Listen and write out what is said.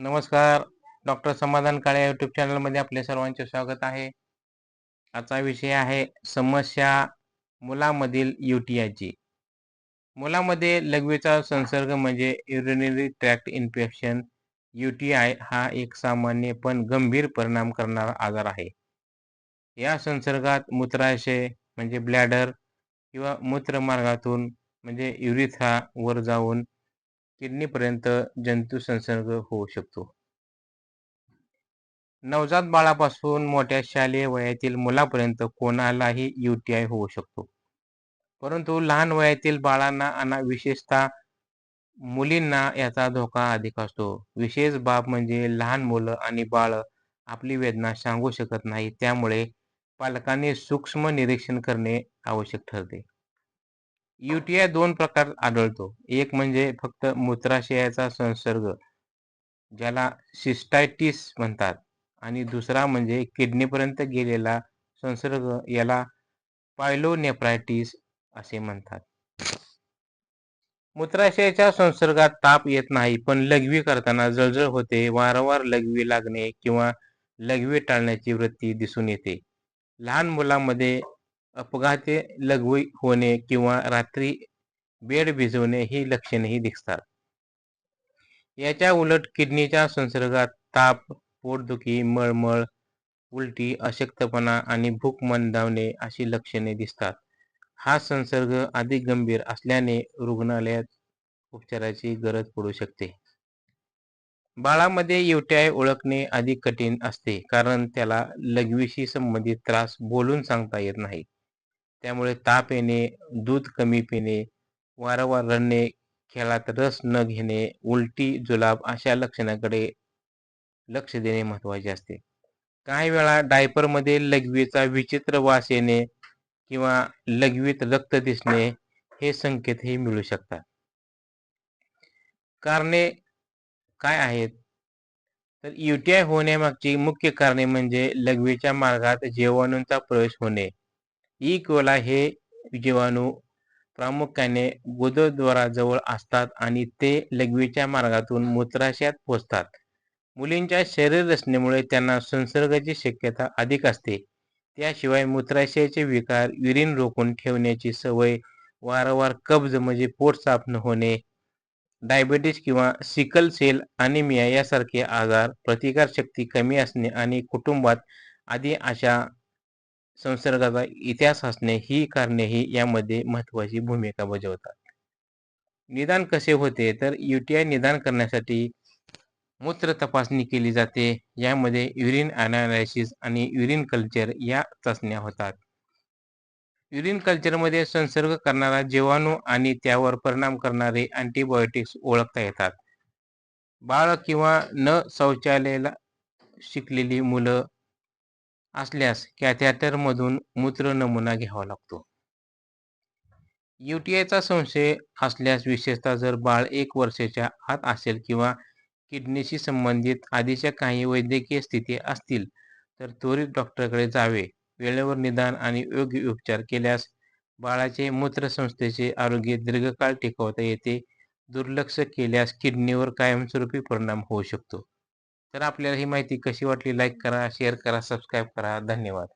नमस्कार. डॉक्टर समाधान काळे यूट्यूब चॅनलमध्ये आपले सर्वांचे स्वागत आहे. आजचा विषय आहे समस्या मुलामधील युटीआयची. मुलामध्ये लघवीचा संसर्ग म्हणजे युरिनरी ट्रॅक्ट इन्फेक्शन युटीआय हा एक सामान्य पण गंभीर परिणाम करणारा आजार आहे. या संसर्गात मूत्राशय म्हणजे ब्लॅडर किंवा मूत्रमार्गातून म्हणजे युरिथ्रा वर जाऊन किडनीपर्यंत जंतू संसर्ग होऊ शकतो. नवजात बाळापासून मोठ्या शालेय वयातील मुलापर्यंत कोणालाही युटीआय होऊ शकतो. परंतु लहान वयातील बाळांना आणि विशेषतः मुलींना याचा धोका अधिक असतो. विशेष बाब म्हणजे लहान मुलं आणि बाळ आपली वेदना सांगू शकत नाही त्यामुळे पालकांनी सूक्ष्म निरीक्षण करणे आवश्यक ठरते. युटीआय दोन प्रकार आढळतो. एक म्हणजे फक्त मूत्राशयाचा संसर्ग ज्याला सिस्टायटिस म्हणतात. आणि दुसरा म्हणजे किडनीपर्यंत गेलेला संसर्ग याला पायलोनेफ्रायटिस असे म्हणतात. मूत्राशयाच्या संसर्गात ताप येत नाही पण लघवी करताना जळजळ होते वारंवार लघवी लागणे किंवा लघवी टाळण्याची वृत्ती दिसून येते. लहान मुलांमध्ये अपघाते लघवी होणे किंवा रात्री बेड भिजवणे ही लक्षणेही दिसतात. याच्या उलट किडनीच्या संसर्गात ताप पोटदुखी मळमळ उलटी अशक्तपणा आणि भूक मंदावणे अशी लक्षणे दिसतात. हा संसर्ग अधिक गंभीर असल्याने रुग्णालयात उपचाराची गरज पडू शकते. बाळामध्ये युटीआय ओळखणे अधिक कठीण असते कारण त्याला लघवीशी संबंधित त्रास बोलून सांगता येत नाही. त्यामुळे ताप येणे दूध कमी पिणे वारंवार रडणे खेळात रस न घेणे उलटी जुलाब अशा लक्षणाकडे लक्ष देणे महत्त्वाचे असते. काही वेळा डायपरमध्ये लघवीचा विचित्र वास येणे किंवा लघवीत रक्त दिसणे हे संकेतही मिळू शकतात. कारणे काय आहेत? तर युटीआय होण्यामागची मुख्य कारणे म्हणजे लघवीच्या मार्गात जीवाणूंचा प्रवेश होणे. ई कोला हे जीवाणू प्रामुख्याने गुदद्वाराजवळ असतात आणि ते लघवीच्या मार्गातून मूत्राशयात पोचतात. मुलींच्या शरीर रचनेमुळे त्यांना संसर्गाची शक्यता अधिक असते. त्याशिवाय मूत्राशयाचे विकार युरिन रोखून ठेवण्याची सवय वारंवार कब्ज म्हणजे पोट साफ न होणे डायबिटीस किंवा सिकल सेल अनिमिया यासारखे आजार प्रतिकारशक्ती कमी असणे आणि कुटुंबात आधी अशा संसर्गाचा इतिहास असणे ही कारणेही यामध्ये महत्वाची भूमिका बजावतात. निदान कसे होते? तर युटीआय निदान करण्यासाठी मूत्र तपासणी केली जाते. यामध्ये युरिन अनालिसिस आणि युरिन कल्चर या चाचण्या होतात. युरिन कल्चरमध्ये संसर्ग करणारा जीवाणू आणि त्यावर परिणाम करणारे अँटीबायोटिक्स ओळखता येतात. बाळ किंवा न शौचालयाला शिकलेली मुलं असल्यास कॅथॅटरमधून मूत्र नमुना घ्यावा लागतो. युटीआयचा संशय असल्यास विशेषतः जर बाळ एक वर्षाच्या आत असेल किंवा किडनीशी संबंधित आधीच्या काही वैद्यकीय स्थिती असतील तर त्वरित डॉक्टरकडे जावे. वेळेवर निदान आणि योग्य उपचार केल्यास बाळाचे मूत्रसंस्थेचे आरोग्य दीर्घकाळ टिकवता येते. दुर्लक्ष केल्यास किडनीवर कायमस्वरूपी परिणाम होऊ शकतो. तर आपल्याला ही माहिती कशी वाटली? लाईक करा शेअर करा सबस्क्राईब करा. धन्यवाद.